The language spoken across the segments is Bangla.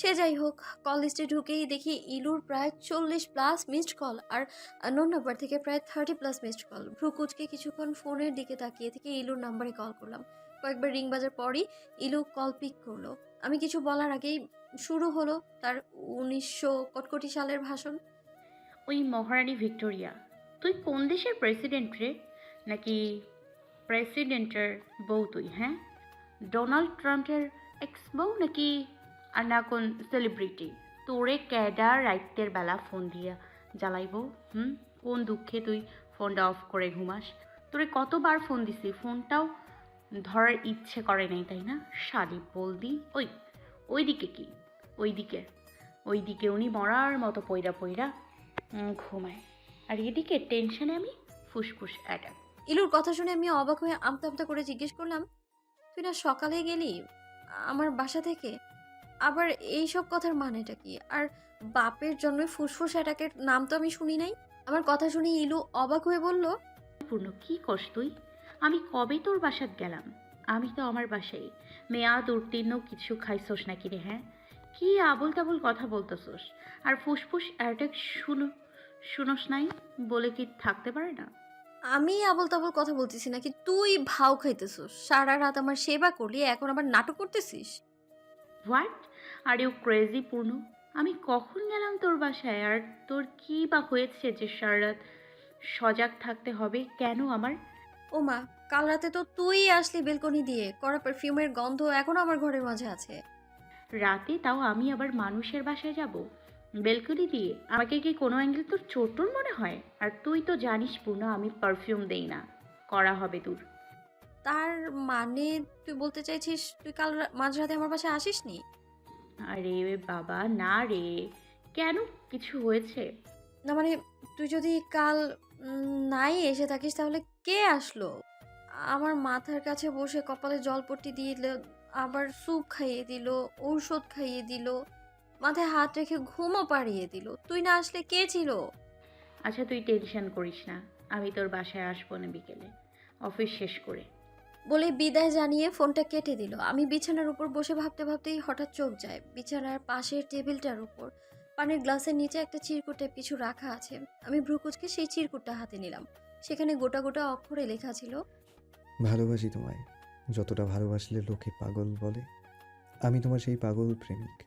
সে যাই হোক কল লিস্টে ঢুকেই দেখি ইলুর প্রায় চল্লিশ প্লাস মিসড কল আর নোন নাম্বার থেকে প্রায় থার্টি প্লাস মিসড কল ভ্রুকুচকে কিছুক্ষণ ফোনের দিকে তাকিয়ে থেকে ইলুর নাম্বারে কল করলাম। কয়েকবার রিং বাজার পরই ইলু কল পিক করল। আমি কিছু বলার আগেই শুরু হলো তার উনিশশো কটকটি সালের ভাষণ। ওই মহারানী ভিক্টোরিয়া, তুই কোন দেশের প্রেসিডেন্ট রে? নাকি প্রেসিডেন্টের বউ তুই হ্যাঁ? ডোনাল্ড ট্রাম্পের এক্স বউ নাকি আর না কোন সেলিব্রিটি। তোরে ক্যাডা রাইতের বেলা ফোন দিয়া জ্বালাইব, হুম? কোন দুঃখে তুই ফোনটা অফ করে ঘুমাস? তোরে কতবার ফোন দিছি, ফোনটাও ধরার ইচ্ছে করে নাই, তাই না? শালি বলদি, ওই, ওইদিকে কি? ওইদিকে ওইদিকে উনি মরার মতো পইরা পইরা ঘুমায়। আর এদিকে টেনশনে আমি ফুসফুস অ্যাটাক। ইলুর কথা শুনে আমি অবাক হয়ে আমতা আমতা করে জিজ্ঞেস করলাম, তুই না সকালে গেলি? আমার বাসা থেকে? আবার এই সব কথার মানেটা কি? আর বাপের জন্য ফুসফুস অ্যাটাকের নাম তো আমি শুনি নাই। আমার কথা শুনে ইলু অবাক হয়ে বলল পূর্ণ কি কস তুই? আমি কবে তোর বাসাত গেলাম? আমি তো আমার বাসায়। মেয়াদ উত্তীর্ণ কিছু খাইছস নাকি রে হ্যাঁ? কি আবল তাবল কথা বলতেছস? আর ফুসফুস অ্যাটাক শুনো শুনোস নাই বলে কি থাকতে পারে না? আমি আবল তাবল কথা বলতেছি নাকি? তুই ভাও খাইতেছিস। সারা রাত আমার সেবা করলি এখন আবার নাটক করতেছিস? হোয়াট আর ইউ ক্রেজি পূর্ণ। আমি কখন গেলাম তোর বাসায়? আর তোর কি বা হয়েছে যে সারা রাত? সজাগ থাকতে হবে কেন আমার? ও মা কাল রাতে তো তুই আসলি বেলকনি দিয়ে। করা পারফিউমের গন্ধ এখনও আমার ঘরের মাঝে আছে। রাতে তাও আমি আবার মানুষের বাসায় যাব? বেলকনি দিয়ে? আমাকে কি কোনো অ্যাঙ্গেল তোর চোটন মনে হয়? আর তুই তো জানিস পূর্ণ আমি পারফিউম দেই না। করা হবে তোর তার মানে তুই বলতে চাইছিস তুই কাল মাঝরাতে আমার বাসায় আসিসনি? আরে বাবা না রে। কেন? কিছু হয়েছে? না মানে তুই যদি কাল উম, নাই এসে থাকিস তাহলে কে আসলো? আমার মাথার কাছে বসে কপালে জলপট্টি দিয়ে দিল আবার স্যুপ খাইয়ে দিল ঔষধ খাইয়ে দিল মাথায় হাত রেখে ঘুমও পাড়িয়ে দিল। তুই না আসলে কে ছিল? আচ্ছা তুই টেনশন করিস না। আমি তোর বাসায় আসব না বিকেলে। অফিস শেষ করে। বলে বিদায় জানিয়ে ফোনটা কেটে দিল। আমি বিছানার উপর বসে ভাবতে ভাবতেই হঠাৎ চোখ যায়। বিছানার পাশের টেবিলটার উপর। পানির গ্লাসের নিচে একটা চিরকুটে পিছু রাখা আছে। আমি ভ্রুকুচকে সেই চিরকুটটা হাতে নিলাম। সেখানে গোটা গোটা অক্ষরে লেখা ছিল, ভালোবাসি তোমায়, যতটা ভালোবাসলে লোকে পাগল বলে। আমি তোমার সেই পাগল প্রেমিক।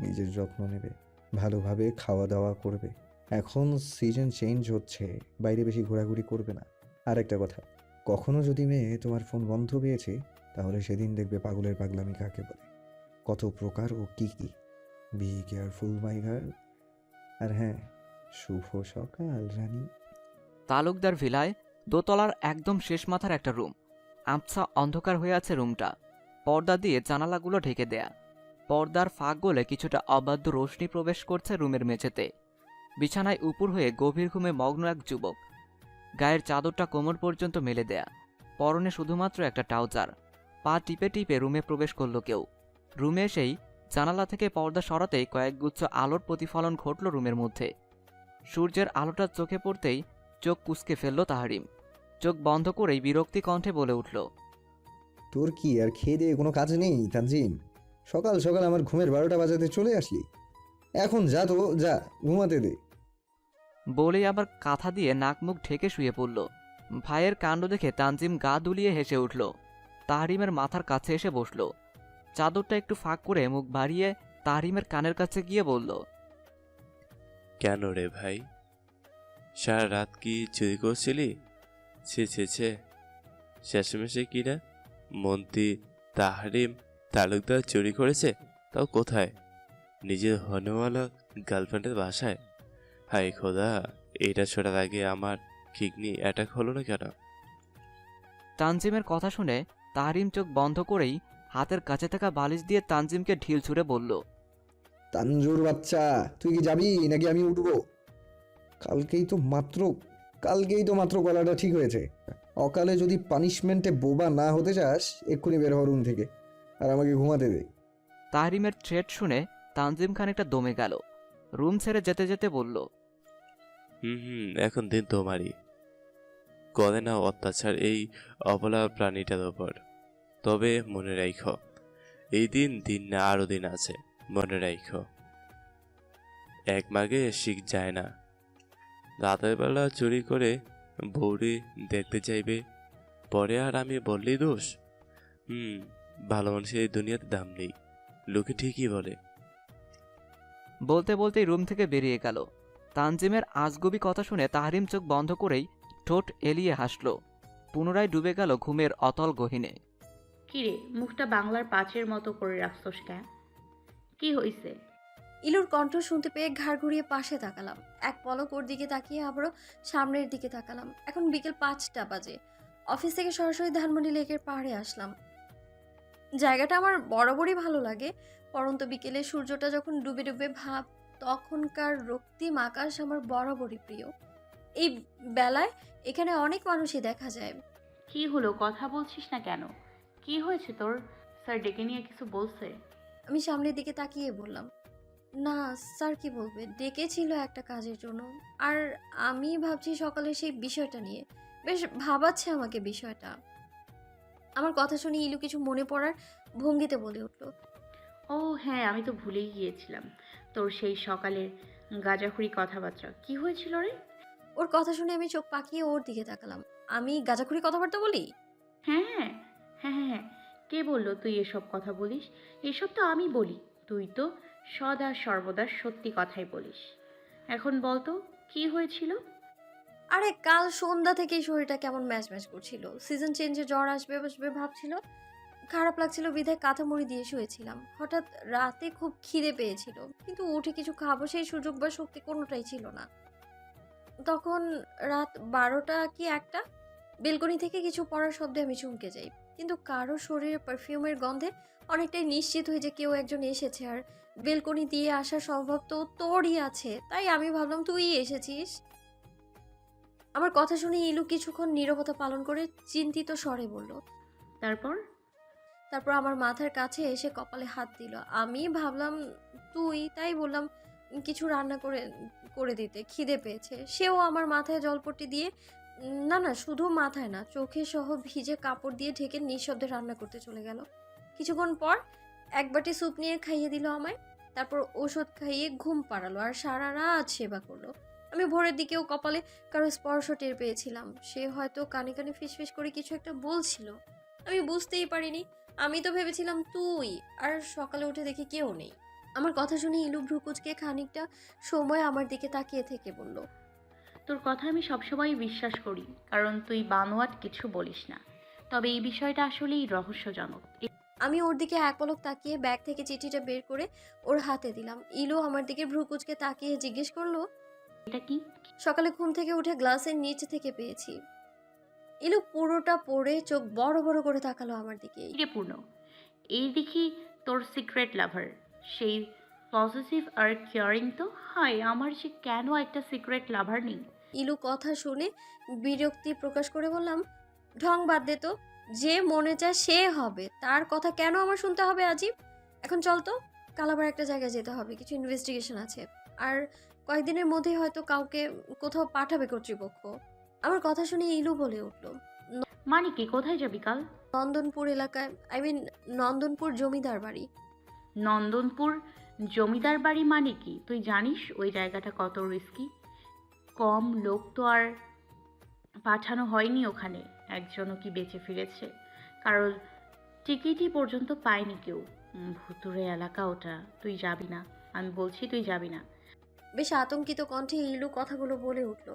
নিজের যত্ন নেবে, ভালোভাবে খাওয়া দাওয়া করবে। এখন সিজন চেঞ্জ হচ্ছে, বাইরে বেশি ঘোরাঘুরি করবে না। আর একটা কথা কখনো যদি মেয়ে তোমার ফোন বন্ধ পেয়েছে, তাহলে সেদিন দেখবে পাগলের পাগলামি কাকে বলে? কত প্রকার ও কি কি? বি কেয়ারফুল মাই গার্ল আর হ্যাঁ শুভ সকাল, রানী। তালুকদার ভিলায় দোতলার একদম শেষ মাথার একটা রুম। আবছা অন্ধকার হয়ে আছে রুমটা। পর্দা দিয়ে জানালাগুলো ঢেকে দেয়া। পর্দার ফাঁক গলে কিছুটা অবাধ্য রোশনি প্রবেশ করছে রুমের মেঝেতে। বিছানায় উপর হয়ে গভীর ঘুমে মগ্ন এক যুবক। গায়ের চাদরটা কোমর পর্যন্ত মেলে দেয়া। পরনে শুধুমাত্র একটা ট্রাউজার। পা টিপে টিপে রুমে প্রবেশ করল কেউ। রুমে এসেই জানালা থেকে পর্দা সরাতেই কয়েকগুচ্ছ আলোর প্রতিফলন ঘটল রুমের মধ্যে। সূর্যের আলোটা চোখে পড়তেই চোখ কুসকে ফেলল তাহারিম। চোখ বন্ধ করেই বিরক্তি কণ্ঠে বলে উঠল, তোর কি আর খেয়ে দিয়ে কোনো কাজ নেই, তানজিম? সকাল সকাল আমার ঘুমের বারোটা বাজাতে চলে আসলি। এখন যা তো যা, ঘুমাতে দে। বলেই আবার কাঁথা দিয়ে নাক মুখ ঢেকে শুয়ে পড়ল। ভাইয়ের কাণ্ড দেখে তানজিম গা দুলিয়ে হেসে উঠল। তাহারিমের মাথার কাছে এসে বসল। চাদরটা একটু ফাঁক করে মুখ বাড়িয়ে তাহারিমের কানের কাছে গিয়ে বলল, কেন রে ভাই? সারা রাত কি চুরি করছিলি? ছে ছে ছে। শেষমেশে কি না? মন্ত্রী, তাহারিম, তালুকদার চুরি করেছে? তাও কোথায়? নিজের হনওয়ালা গার্লফ্রেন্ডের বাসায়? হাই খোদা এটা ছোটার আগে আমার কিডনি অ্যাটাক হলো না কেন? তানজিমের কথা শুনে তাহারিম চোখ বন্ধ করেই হাতের কাছে থাকা বালিশ দিয়ে তানজিমকে ঢিল ছুঁড়ে বলল তানজুর বাচ্চা তুই কি যাবি নাকি আমি উঠবো? কালকেই তো মাত্র কালকেই তো মাত্র গলাটা ঠিক হয়েছে। অকালে যদি পানিশমেন্টে বোবা না হতে চাস এক্ষুনি বের হ রুম থেকে আর আমাকে ঘুমাতে দে। তাহরিমের থ্রেট শুনে তানজিম খানিকটা দমে গেল রুম ছেড়ে যেতে যেতে বলল হুম হুম, এখন দিন তোমারই। করে না অত্যাচার এই অবলা প্রাণীটার ওপর। তবে মনে রাখ এই দিন দিন না আরও দিন আছে, মনে রাখো এক মাগে শিখ যায় না। রাতের বেলা চুরি করে বৌরি দেখতে চাইবে, পরে আর আমি বললেই দোষ? হুম, ভালো মানুষের এই দুনিয়াতে দাম নেই, লোকে ঠিকই বলে। বলতে বলতেই রুম থেকে বেরিয়ে গেল। তানজিমের আজগবি কথা শুনে তাহারিম চোখ বন্ধ করেই ঠোঁট এলিয়ে হাসল। পুনরায় ডুবে গেল ঘুমের অতল গহিনে। কিরে মুখটা বাংলার পাঁচের মতো করে রাখছোস কেন? কি হইছে? ইলুর কণ্ঠ শুনতে পেয়ে ঘাড় ঘুরিয়ে পাশে তাকালাম। এক পলক ওর দিকে তাকিয়ে আবারও সামনের দিকে তাকালাম। এখন বিকেল পাঁচটা বাজে। অফিস থেকে সরাসরি ধানমন্ডি লেকের পাহাড়ে আসলাম। জায়গাটা আমার বরাবরই ভালো লাগে পরন্ত বিকেলে সূর্যটা যখন ডুবে ডুবে ভাব তখনকার রক্তিম আকাশ আমার বরাবরই প্রিয়। এই বেলায় এখানে অনেক মানুষই দেখা যায়। কি হলো? কথা বলছিস না কেন? কি হয়েছে তোর? স্যার ডেকে নিয়ে কিছু বলছে? আমি সামনের দিকে তাকিয়ে বললাম না স্যার কি বলবে? ডেকেছিল একটা কাজের জন্য। আর আমি ভাবছি সকালে সেই বিষয়টা নিয়ে। বেশ ভাবাচ্ছে আমাকে বিষয়টা। আমার কথা শুনে ইলু কিছু মনে পড়ার ভঙ্গিতে বলে উঠল ও হ্যাঁ আমি তো ভুলেই গিয়েছিলাম। তোর সেই সকালের গাজাখুরি কথাবার্তা। কি হয়েছিল রে? ওর কথা শুনে আমি চোখ পাকিয়ে ওর দিকে তাকালাম। আমি গাজাখুরি কথাবার্তা বলি? হ্যাঁ হ্যাঁ হ্যাঁ হ্যাঁ। হ্যাঁ কে বলল তুই এসব কথা বলিস? এসব তো আমি বলি। তুই তো সদা সর্বদা সত্যি কথাই বলিস। এখন বলতো কি হয়েছিল? আরে কাল সন্ধ্যা থেকেই শরীরটা কেমন ম্যাচ ম্যাচ করছিল? সিজন চেঞ্জে জ্বর আসবে বসবে ভাবছিল? খারাপ লাগছিল বিধায় কাঁথা মুড়ি দিয়ে শুয়েছিলাম। হঠাৎ রাতে খুব খিদে পেয়েছিল, কিন্তু উঠে কিছু খাব সেই সুযোগ বা শক্তি কোনোটাই ছিল না। তখন রাত বারোটা কি একটা? বেলকনি থেকে কিছু পড়ার শব্দে আমি চমকে যাই, কিন্তু কারও শরীরে পারফিউমের গন্ধে অনেকটাই নিশ্চিত হয়ে যে কেউ একজন এসেছে আর বেলকনি দিয়ে আসার সম্ভব তো তোরই আছে, তাই আমি ভাবলাম তুই এসেছিস। আমার কথা শুনে ইলু কিছুক্ষণ নীরবতা পালন করে চিন্তিত স্বরে বলল, তারপর? তারপর আমার মাথার কাছে এসে কপালে হাত দিল। আমি ভাবলাম, তুই? তাই বললাম, কিছু রান্না করে করে দিতে। খিদে পেয়েছে। সেও আমার মাথায় জলপট্টি দিয়ে, না না, শুধু মাথায় না, চোখে সহ ভিজে কাপড় দিয়ে ঢেকে নিঃশব্দে রান্না করতে চলে গেল। কিছুক্ষণ পর এক বাটি স্যুপ নিয়ে খাইয়ে দিল আমায়। তারপর ওষুধ খাইয়ে ঘুম পাড়ালো আর সারা রাত সেবা করল। আমি ভোরের দিকেও কপালে কারও স্পর্শ টের পেয়েছিলাম। সে হয়তো কানে কানে ফিসফিস করে কিছু একটা বলছিল। আমি বুঝতেই পারিনি আমি তো ভেবেছিলাম তুই আর সকালে উঠে দেখি কেউ নেই। আমার কথা শুনে ইলু ভ্রুকুচকে খানিকটা সময় আমার দিকে তাকিয়ে থেকে বলল তোর কথা আমি সবসময় বিশ্বাস করি কারণ তুই বানোয়াট কিছু বলিস না। তবে এই বিষয়টা আসলেই রহস্যজনক। আমি ওর দিকে এক পলক তাকিয়ে ব্যাগ থেকে চিঠিটা বের করে ওর হাতে দিলাম। ইলু আমার দিকে ভ্রুকুচকে তাকিয়ে জিজ্ঞেস করল এটা কি? সকালে ঘুম থেকে উঠে গ্লাসের নিচ থেকে পেয়েছি। ইলু পুরোটা পড়ে চোখ বড় বড় করে তাকালো আমার দিকে। কিরে পূর্ণ এই দেখি তোর সিক্রেট লাভার সেই পজিটিভ আর কেয়ারিং তো? হাই আমার যে কেন একটা সিক্রেট লাভার নেই? ইলু কথা শুনে বিরক্তি প্রকাশ করে বললাম ঢং বাদ দে তো যে মনে চায় সে হবে তার কথা কেন আমার শুনতে হবে আজিব? এখন চল তো কাল আবার একটা জায়গায় যেতে হবে কিছু ইনভেস্টিগেশন আছে। আর কয়েকদিনের মধ্যেই হয়তো কাউকে কোথাও পাঠাবে কর্তৃপক্ষ। আমার কথা শুনে ইলু বলে উঠল মানে কি কোথায় যাবি কাল? নন্দনপুর এলাকায় আই মিন নন্দনপুর জমিদার বাড়ি। নন্দনপুর জমিদার বাড়ি মানে কি? তুই জানিস ওই জায়গাটা কত রিস্কি কম লোক তো আর পাঠানো হয়নি ওখানে একজনও কি বেঁচে ফিরেছে? কারোর টিকিটই পর্যন্ত পায়নি কেউ। ভুতুরে এলাকা ওটা তুই যাবি না। আমি বলছি তুই যাবি না। বেশ আতঙ্কিত কণ্ঠে ইলু কথাগুলো বলে উঠল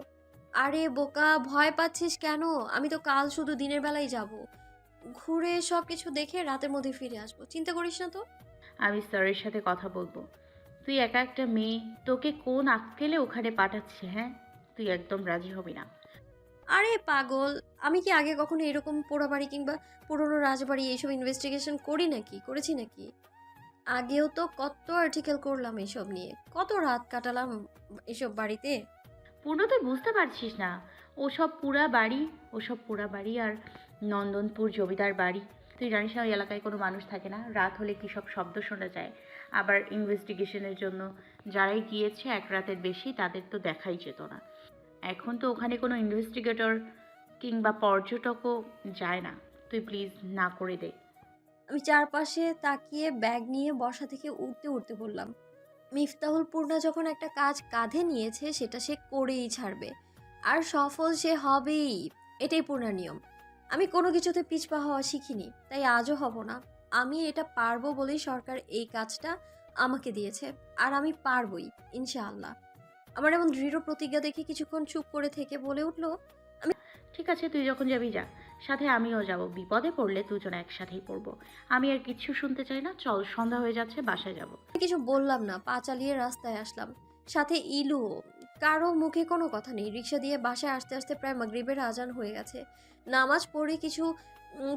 আরে বোকা ভয় পাচ্ছিস কেন? আমি তো কাল শুধু দিনের বেলায় যাব। ঘুরে সব কিছু দেখে রাতের মধ্যে ফিরে আসব। চিন্তা করিস না তো। আমি স্যারের সাথে কথা বলব। তুই একা একটা মেয়ে তোকে কোন আক্কেলে ওখানে পাঠাচ্ছে হ্যাঁ? তুই একদম রাজি হবি না। আরে পাগল আমি কি আগে কখনো এরকম পোড়াবাড়ি কিংবা পুরনো রাজবাড়ি এইসব ইনভেস্টিগেশন করি নাকি? করেছি নাকি? আগেও তো কত আর্টিকেল করলাম এসব নিয়ে। কত রাত কাটালাম এসব বাড়িতে? পূর্ণ তুই বুঝতে পারছিস না। ওসব পুরা বাড়ি, ওসব পুরা বাড়ি আর নন্দনপুর জমিদার বাড়ি। তুই জানিস না ওই এলাকায় কোনো মানুষ থাকে না। রাত হলে কী সব শব্দ শোনা যায়? আবার ইনভেস্টিগেশনের জন্য যারাই গিয়েছে এক রাতের বেশি, তাদের তো দেখাই যেত না। এখন তো ওখানে কোনো ইনভেস্টিগেটর কিংবা পর্যটকও যায় না। তুই প্লিজ না করে দে। আমি চারপাশে তাকিয়ে ব্যাগ নিয়ে বসা থেকে উঠতে উঠতে বললাম মিফতাহুল পূর্ণা যখন একটা কাজ কাঁধে নিয়েছে, সেটা সে করেই ছাড়বে। আর সফল সে হবেই, এটাই পূর্ণার নিয়ম। আমি কোনো কিছুতে পিছপা হওয়া শিখিনি, তাই আজও হব না। আমি এটা পারব বলেই সরকার এই কাজটা আমাকে দিয়েছে, আর আমি পারবই, ইনশাআল্লাহ। আমার এমন দৃঢ় প্রতিজ্ঞা দেখে কিছুক্ষণ চুপ করে থেকে বলে উঠল ঠিক আছে, তুই যখন যাবি, যা। সাথে আমিও যাব, বিপদে পড়লে দুজন একসাথেই পড়ব। আমি আর কিচ্ছু শুনতে চাই না, চল সন্ধ্যা হয়ে যাচ্ছে, বাসায় যাব। কিছু বললাম না, পা চালিয়ে রাস্তায় আসলাম। সাথে ইলু, কারও মুখে কোনো কথা নেই, রিক্সা দিয়ে বাসায় আসতে আসতে প্রায় মাগরিবের আজান হয়ে গেছে। নামাজ পড়ে কিছু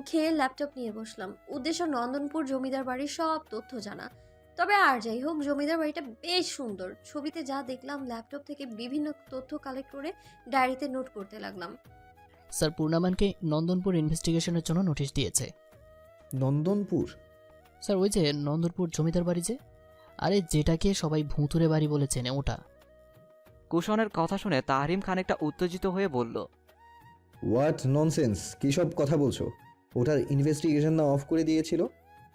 খেয়ে ল্যাপটপ নিয়ে বসলাম। উদ্দেশ্য নন্দনপুর জমিদার বাড়ির সব তথ্য জানা। তবে আর যাই হোক, জমিদার বাড়িটা বেশ সুন্দর। ছবিতে যা দেখলাম, ল্যাপটপ থেকে বিভিন্ন তথ্য কালেক্ট করে ডায়েরিতে নোট করতে লাগলাম। স্যার পূর্ণামানকে নন্দনপুর ইনভেস্টিগেশনের জন্য নোটিশ দিয়েছে। নন্দনপুর? স্যার ওই যে নন্দনপুর জমিদার বাড়ি যে? আরে যেটাকে সবাই ভুতুরে বাড়ি বলে চেনে ওটা। কুশনের কথা শুনে তাহরিম খানিকটা উত্তেজিত হয়ে বলল হোয়াট ননসেন্স কী সব কথা বলছো? ওটার ইনভেস্টিগেশন না অফ করে দিয়েছিল?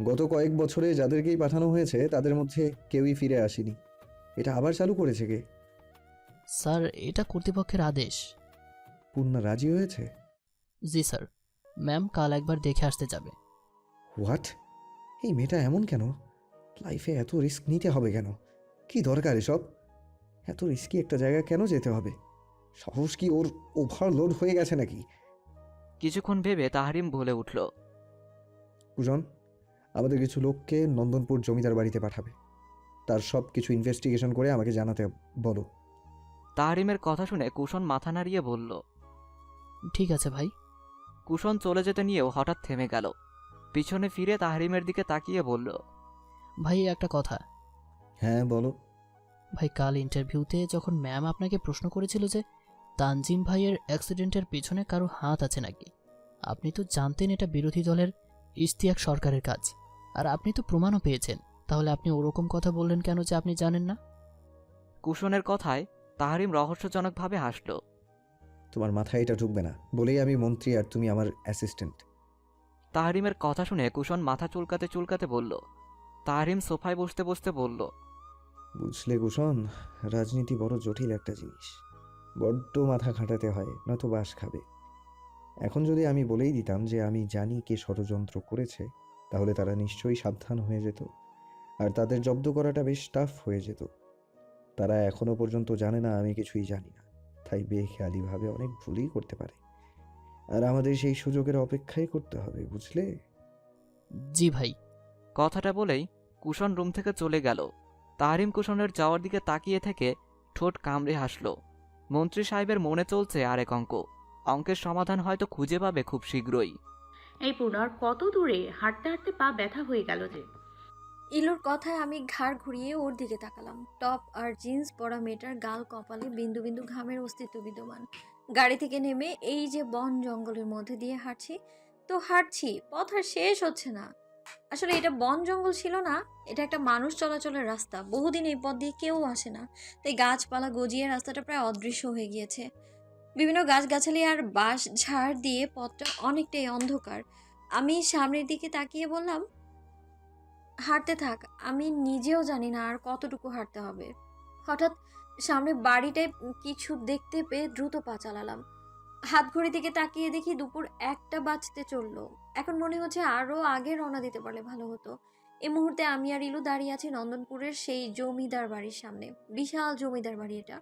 গত কয়েক বছরে যাদেরকেই পাঠানো হয়েছে তাদের মধ্যে কেউই ফিরে আসেনি। এটা আবার চালু করেছে কে? স্যার এটা কর্তৃপক্ষের আদেশ। পূর্ণা রাজি হয়েছে? জি স্যার। ম্যাম কাল একবার দেখে আসতে যাবে। হোয়াট? এই মেয়েটা এমন কেন? লাইফে এত রিস্ক নিতে হবে কেন? কি দরকার এসব? এত রিস্কি একটা জায়গায় কেন যেতে হবে? সাহস কি ওর ওভারলোড হয়ে গেছে নাকি? কিছুক্ষণ ভেবে তাহরিম বলে উঠল পূজন আমাদের কিছু লোককে নন্দনপুর জমিদার বাড়িতে পাঠাবে। তার সব কিছু ইনভেস্টিগেশন করে আমাকে জানাতে বলো। তাহরিমের কথা শুনে কুশন মাথা নাড়িয়ে বলল ঠিক আছে ভাই। কুশন চলে যেতে নিয়েও হঠাৎ থেমে গেল। পিছনে ফিরে তাহরিমের দিকে তাকিয়ে বলল ভাই একটা কথা। হ্যাঁ বলো। ভাই কাল ইন্টারভিউতে যখন ম্যাম আপনাকে প্রশ্ন করেছিল যে তানজিম ভাইয়ের অ্যাক্সিডেন্টের পিছনে কারও হাত আছে নাকি? আপনি তো জানতেন এটা বিরোধী দলের ইশতিয়াক সরকারের কাজ। আর আপনি তো প্রমাণও পেয়েছেন। তাহলে আপনি ওরকম কথা বললেন কেন যে আপনি জানেন না? কুশনের কথায় তাহারিম রহস্যজনকভাবে হাসল। তোমার মাথায় এটা ঢুকবে না। বলেই আমি মন্ত্রী আর তুমি আমার অ্যাসিস্ট্যান্ট তাহরিমের কথা শুনে কুশন মাথা চুলকাতে চুলকাতে বলল তাহরিম সোফায় বসতে বসতে বলল বুঝলে কুষণ রাজনীতি বড় জটিল একটা জিনিস। বড্ড মাথা খাটাতে হয় নয়তো বাস খাবে। এখন যদি আমি বলেই দিতাম যে আমি জানি কে ষড়যন্ত্র করেছে তাহলে তারা নিশ্চয়ই সাবধান হয়ে যেত। আর তাদের জব্দ করাটা বেশ টাফ হয়ে যেত। তারা এখনও পর্যন্ত জানে না আমি কিছুই জানি না। তাই বেখেয়ালিভাবে অনেক ভুলই করতে পারে। আর আমাদের সেই সুযোগের অপেক্ষাই করতে হবে বুঝলে? জি ভাই। কথাটা বলেই কুশন রুম থেকে চলে গেল। তাহরিম কুশনের যাওয়ার দিকে তাকিয়ে থেকে ঠোঁট কামড়ে হাসল। মন্ত্রী সাহেবের মনে চলছে আরেক অঙ্ক। অঙ্কের সমাধান হয়তো খুঁজে পাবে খুব শীঘ্রই। এই পূর্ণার কত দূরে হাঁটতে হাঁটতে পা ব্যথা হয়ে গেল যে। ইলুর কথায় আমি ঘাড় ঘুরিয়ে ওর দিকে তাকালাম। টপ আর জিন্স পরা মেয়েটার গাল কপালে বিন্দু বিন্দু ঘামের অস্তিত্ব বিদ্যমান। গাড়ি থেকে নেমে এই যে বন জঙ্গলের মধ্যে দিয়ে হাঁটছি, তো হাঁটছি, পথ আর শেষ হচ্ছে না। আসলে এটা বন জঙ্গল ছিল না, এটা একটা মানুষ চলাচলের রাস্তা। বহুদিন এই পথ দিয়ে কেউ আসে না, তাই গাছপালা গজিয়ে রাস্তাটা প্রায় অদৃশ্য হয়ে গিয়েছে। বিভিন্ন গাছগাছালি আর বাঁশ ঝাড় দিয়ে পথটা অনেকটাই অন্ধকার। আমি সামনের দিকে তাকিয়ে বললাম হাঁটতে থাক, আমি নিজেও জানি না আর কতটুকু হাঁটতে হবে। হঠাৎ সামনে বাড়িটায় কিছু দেখতে পেয়ে দ্রুত পা চালালাম। হাত ঘড়ি দিকে তাকিয়ে দেখি দুপুর একটা বাজতে চলল। এখন মনে হচ্ছে আরও আগে রওনা দিতে পারলে ভালো হতো। এই মুহূর্তে আমি আর ইলু দাঁড়িয়ে আছি নন্দনপুরের সেই জমিদার বাড়ির সামনে। বিশাল জমিদার বাড়ি এটা।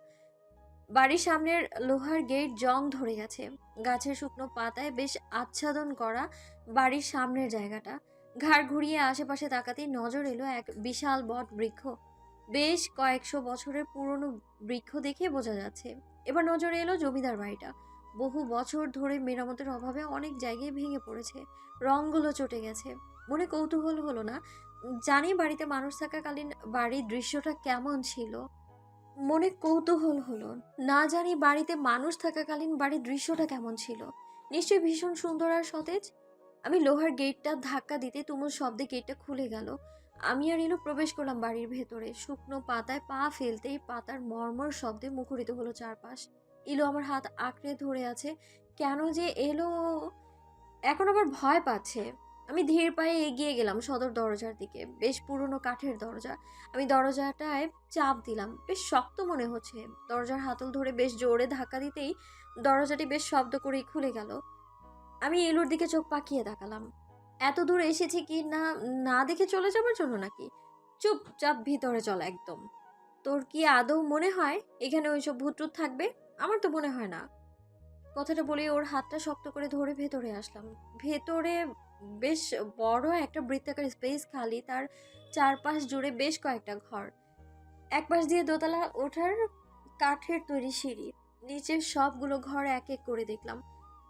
বাড়ির সামনের লোহার গেট জং ধরে গেছে। গাছের শুকনো পাতায় বেশ আচ্ছাদন করা বাড়ির সামনের জায়গাটা। ঘাড় ঘুরিয়ে আশেপাশে তাকাতেই নজর এলো এক বিশাল বট বৃক্ষ। বেশ কয়েকশো বছরের পুরনো বৃক্ষ দেখে বোঝা যাচ্ছে। এবার নজরে এলো জমিদার বাড়িটা। বহু বছর ধরে মেরামতের অভাবে অনেক জায়গায় ভেঙে পড়েছে। রঙগুলো চটে গেছে। মনে কৌতূহল হলো না, জানি বাড়িতে মানুষ থাকাকালীন বাড়ির দৃশ্যটা কেমন ছিল। মনে কৌতূহল হলো, না জানি বাড়িতে মানুষ থাকাকালীন বাড়ির দৃশ্যটা কেমন ছিল। নিশ্চয়ই ভীষণ সুন্দর আর সতেজ। আমি লোহার গেটটা ধাক্কা দিতে তুমুল শব্দে গেটটা খুলে গেল। আমি আর এলো প্রবেশ করলাম বাড়ির ভেতরে। শুকনো পাতায় পা ফেলতেই পাতার মর্মর শব্দে মুখরিত হলো চারপাশ। ইলো আমার হাত আঁকড়ে ধরে আছে। কেন যে এলো? এখন আবার ভয় পাচ্ছে। আমি ধীর পায়ে এগিয়ে গেলাম সদর দরজার দিকে। বেশ পুরনো কাঠের দরজা। আমি দরজাটায় চাপ দিলাম। বেশ শক্ত মনে হচ্ছে। দরজার হাতল ধরে বেশ জোরে ধাক্কা দিতেই দরজাটি বেশ শব্দ করেই খুলে গেল। আমি এলুর দিকে চোখ পাকিয়ে তাকালাম। এত দূর এসেছি কি না না দেখে চলে যাবার জন্য নাকি? চুপচাপ ভিতরে চল একদম। তোর কি আদৌ মনে হয় এখানে ওইসব ভূতটুত থাকবে? আমার তো মনে হয় না। কথাটা বলে ওর হাতটা শক্ত করে ধরে ভেতরে আসলাম। ভেতরে বেশ বড় একটা বৃত্তাকার স্পেস খালি, তার চারপাশ জুড়ে বেশ কয়েকটা ঘর। এক পাশ দিয়ে দোতলা ওঠার কাঠের তৈরি সিঁড়ি। নিচের সবগুলো ঘর এক এক করে দেখলাম।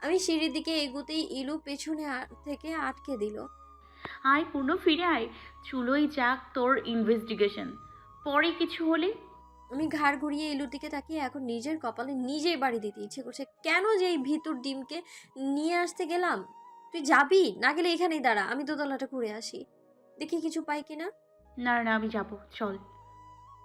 আমি সিঁড়ির দিকে এগুতেই ইলু পেছনে থেকে আটকে দিল। আয় পূর্ণ ফিরে আয়। চুলোই যাক তোর ইনভেস্টিগেশন পরে কিছু হলে? আমি ঘাড় ঘুরিয়ে ইলুর দিকে তাকিয়ে এখন নিজের কপালে নিজেই বাড়ি দিতে ইচ্ছে করছে। কেন যে এই ভিতর ডিমকে নিয়ে আসতে গেলাম? তুই যাবি? না গেলে এখানেই দাঁড়া। আমি দোতলাটা ঘুরে আসি। দেখি কিছু পাই কিনা? না না আমি যাব। চল।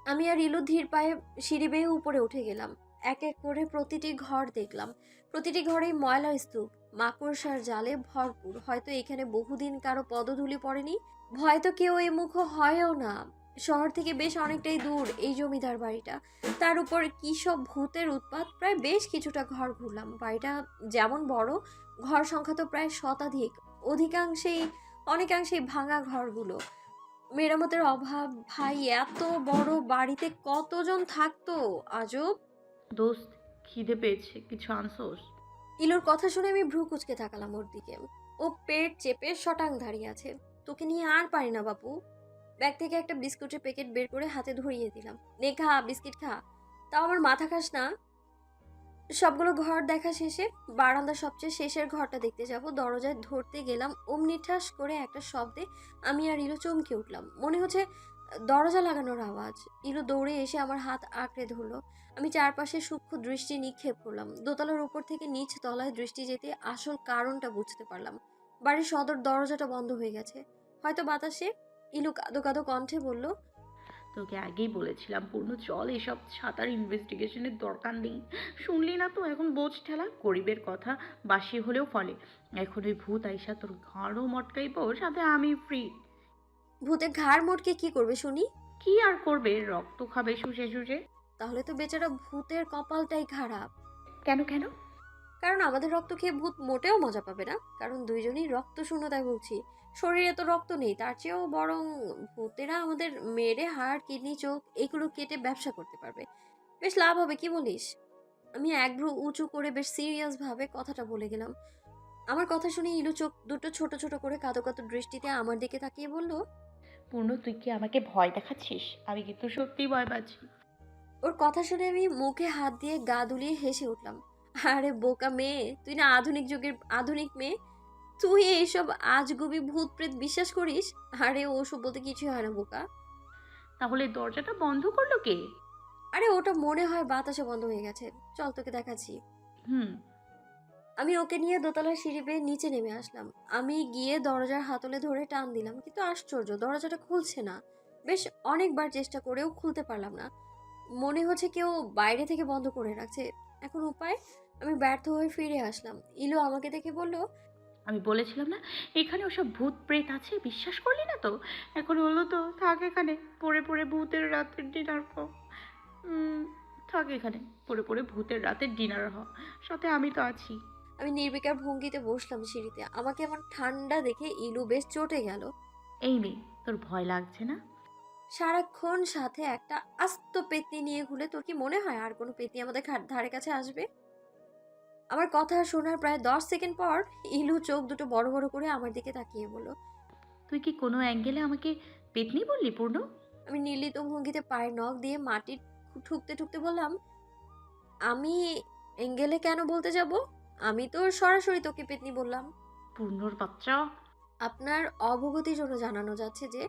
আমি আর ইলু ধীর পায়ে সিঁড়ি বেয়ে উপরে উঠে গেলাম। এক এক করে প্রতিটি ঘর দেখলাম। প্রতিটি ঘরেই ময়লার স্তূপ, মাকড়সার জালে ভরপুর। হয়তো এখানে বহুদিন কারও পদধূলি পড়েনি। হয়তো কেউ এ মুখ হয়ও না। শহর থেকে বেশ অনেকটাই দূর এই জমিদার বাড়িটা। তার উপর কী সব ভূতের উৎপাত? প্রায় বেশ কিছুটা ঘর ঘুরলাম। বাড়িটা যেমন বড়, ঘর সংখ্যা তো প্রায় শতাধিক। অধিকাংশেই, অনেকাংশেই ভাঙা ঘরগুলো। মেরামতের অভাব, ভাই, এত বড় বাড়িতে কতজন থাকতো? আজব। দোস্ত খিদে পেয়েছে, কিছু আনসোস ইলোর কথা শুনে আমি ভ্রু কুচকে তাকালাম ওর দিকে। ও পেট চেপে শটাং দাঁড়িয়ে আছে। তোকে নিয়ে আর পারি না, বাপু। ব্যাগ থেকে একটা বিস্কুটের প্যাকেট বের করে হাতে ধরিয়ে দিলাম। নে, খা, বিস্কিট খা। তাও আমার মাথা খাস না। সবগুলো ঘর দেখা শেষে, বারান্দা সবচেয়ে শেষের ঘরটা দেখতে যাব। দরজায় ধরতে গেলাম অমনি ঠাস করে একটা শব্দে আমি আর ইলো চমকে উঠলাম। মনে হচ্ছে দরজা লাগানোর আওয়াজ। ইলো দৌড়ে এসে আমার হাত আঁকড়ে ধরলো। আমি চারপাশে সূক্ষ্ম দৃষ্টি নিক্ষেপ করলাম। দোতলার উপর থেকে নিচ তলায় দৃষ্টি যেতে আসল কারণটা বুঝতে পারলাম। বাড়ির সদর দরজাটা বন্ধ হয়ে গেছে। হয়তো বাতাসে? ইলু কাদো কাদো কণ্ঠে বলল, তোকে আগেই বলেছিলাম, পূর্ণ, চল, এসব ছাতার ইনভেস্টিগেশনের দরকার নেই। শুনলি না তো, এখন বোঝ ঠেলা, গরিবের কথা বাসি হলেও ফলে। এখন ওই ভূত আইসা তোর ঘাড়ও মটকাইব, সাথে আমি ফ্রি ভূতে ঘাড় মোটকে কি করবে শুনি? কি আর করবে? রক্ত খাবে শুষে শুষে। তাহলে তো বেচারা ভূতের কপালটাই খারাপ। কেন কেন? কারণ আমাদের রক্ত খেয়ে ভূত মোটেও মজা পাবে না। কারণ দুইজনই রক্ত শূন্যতায় ভুগছি। শরীরে তো রক্ত নেই তার চেয়েও বরং ভূতেরা আমাদের মেরে হাড় কিডনি চোখ এগুলো কেটে ব্যবসা করতে পারবে। বেশ লাভ হবে কি বলিস? আমি একভ্রু উঁচু করে বেশ সিরিয়াস ভাবে কথাটা বলে গেলাম। আমার কথা শুনে ইলু চোখ দুটো ছোট ছোট করে কাদো কাদো দৃষ্টিতে আমার দিকে তাকিয়ে বলল পূর্ণ তুই কি আমাকে ভয় দেখাচ্ছিস? আমি কিন্তু সত্যিই ভয় পাচ্ছি। ওর কথা শুনে আমি মুখে হাত দিয়ে গা দুলিয়ে হেসে উঠলাম। আরে বোকা মেয়ে তুই না আধুনিক যুগের আধুনিক মেয়ে? তুই এইসব আজগুবি ভূত প্রেত বিশ্বাস করিস? আরে ওসব বলতে কিছুই হয় না বোকা। তাহলে দরজাটা বন্ধ করল কে? আরে ওটা মনে হয় বাতাসে বন্ধ হয়ে গেছে। চল তোকে দেখাচ্ছি। হুম। আমি ওকে নিয়ে দোতলার সিঁড়ি বেয়ে নিচে নেমে আসলাম। আমি গিয়ে দরজার হাতলে ধরে টান দিলাম, কিন্তু আশ্চর্য, দরজাটা খুলছে না। বেশ অনেকবার চেষ্টা করেও খুলতে পারলাম না। মনে হচ্ছে কেউ বাইরে থেকে বন্ধ করে রাখছে। এখন উপায়? আমি ব্যর্থ হয়ে ফিরে আসলাম। ইলো আমাকে দেখে বলল, আমি বলেছিলাম না, এখানে ওসব ভূত প্রেত আছে? বিশ্বাস করলি না তো? এখন হলো তো, থাক এখানে, পড়ে পড়ে ভূতের রাতের ডিনার হ থাক এখানে, পড়ে পড়ে ভূতের রাতের ডিনার হ সাথে আমি তো আছি। আমি নির্বিকার ভঙ্গিতে বসলাম সিঁড়িতে। আমাকে এমন ঠান্ডা দেখে ইলু বেশ চটে গেল। এই মেয়ে তোর ভয় লাগছে না? সারাক্ষণ সাথে একটা আস্ত পেতনি নিয়ে ঘুরে তোর কি মনে হয় আর কোনো পেতনি আমাদের ধারে কাছে আসবে? আমার কথা শোনার প্রায় দশ সেকেন্ড পর ইলু চোখ দুটো বড় বড় করে আমার দিকে তাকিয়ে বলল তুই কি কোনো অ্যাঙ্গেলে আমাকে পেতনি বললি পূর্ণ? আমি নির্লিত ভঙ্গিতে পায়ের নখ দিয়ে মাটি ঠুকতে ঠুকতে বললাম আমি অ্যাঙ্গেলে কেন বলতে যাব? আমি তো সরাসরি তোকে পেতনি বললাম। পূর্ণর বাচ্চা। আপনার অবগতির জন্য জানানো যাচ্ছে যে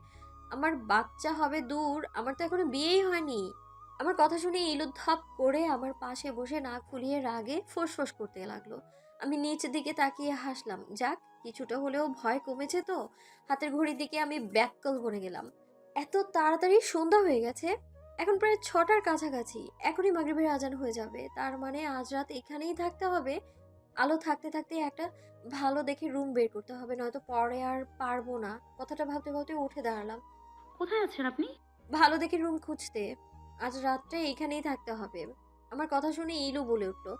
আমার বাচ্চা হবে দূর আমার তো এখনও বিয়েই হয়নি। আমার কথা শুনে ইলু ধপ করে আমার পাশে বসে নাক ফুলিয়ে রাগে ফোঁস করতে লাগল। আমি নিচ দিকে তাকিয়ে হাসলাম যাক কিছুটা হলেও ভয় কমেছে তো। হাতের ঘড়ির দিকে আমি ব্যাককল বনে গেলাম। এত তাড়াতাড়ি সন্ধ্যা হয়ে গেছে? এখন প্রায় ছটার কাছাকাছি। এখনই মাগরিবের আজান হয়ে যাবে। তার মানে আজ রাত এখানেই থাকতে হবে। আলো থাকতে থাকতে একটা ভালো দেখে রুম বের করতে হবে নয়তো পরে আর পারব না। কথাটা ভাবতে ভাবতে উঠে দাঁড়ালাম। কোথায় আছেন আপনি? ভালো দেখে রুম খুঁজতে। আজ রাতটা এখানেই থাকতে হবে। আমার কথা শুনে ইলু বলে উঠল।